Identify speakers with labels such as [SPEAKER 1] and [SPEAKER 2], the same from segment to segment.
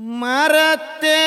[SPEAKER 1] Marate.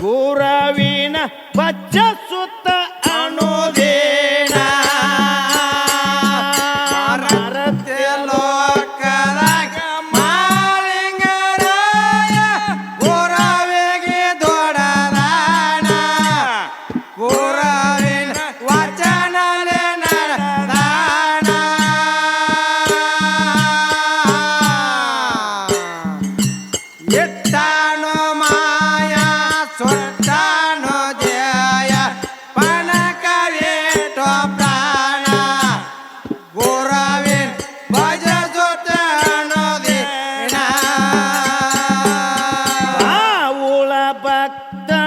[SPEAKER 1] ಗುರವಿನ ಬಚ್ಚ ಸುತ್ತ حتى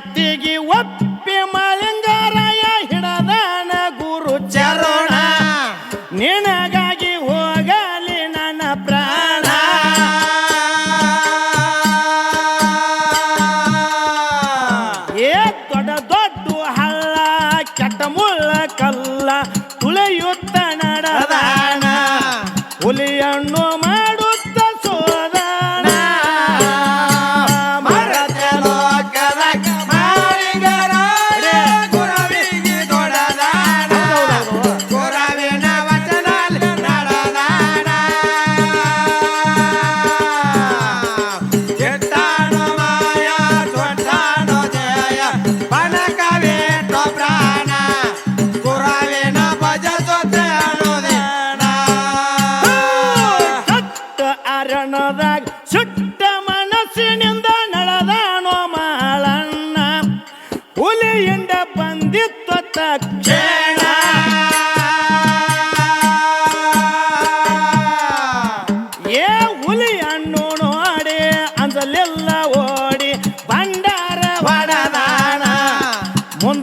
[SPEAKER 1] ಕತ್ತಿಗೆ ಒಪ್ಪಿ ಮಲಿಂಗಾರಾಯ ಹಿಡದಾನ ಗುರು ಚರೋಣ. ನಿನಗಾಗಿ ಹೋಗಲಿ ನನ್ನ ಪ್ರಾಣ. ಏ ದೊಡ್ಡ ದೊಡ್ಡ ಹಳ್ಳ, ಕೆಟ್ಟ ಮುಳ್ಳ ಕಲ್ಲ, ತುಳಿಯುತ್ತ ನಡದಾಣ ಹುಲಿಯಣ್ಣು ಮಾಡುತ್ತ ಸೋದಾಣ ಮರದ ಲೋಕದ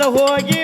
[SPEAKER 1] ಹೋಗಿ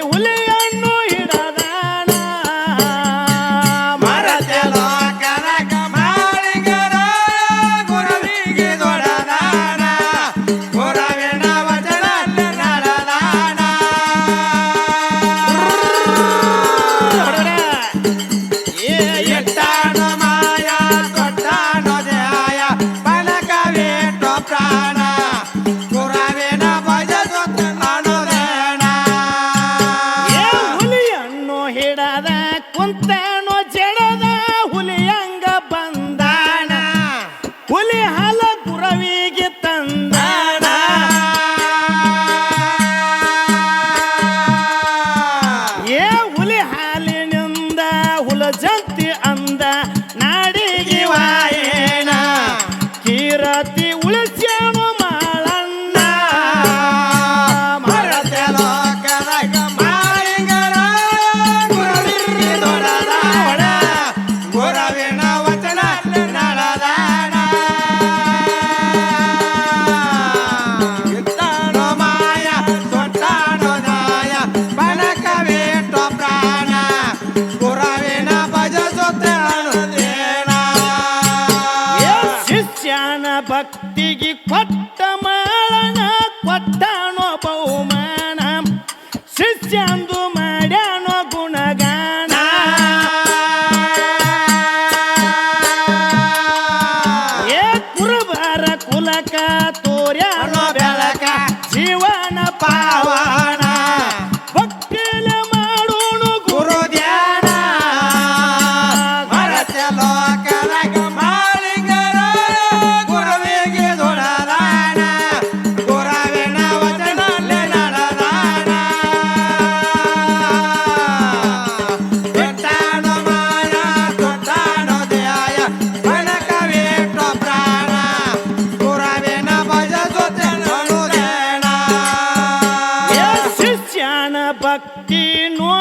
[SPEAKER 1] ಬೆಳಕ ಜೀವನ
[SPEAKER 2] ಪಾವನ
[SPEAKER 1] ಭಕ್ತಿ ನೋಡಿ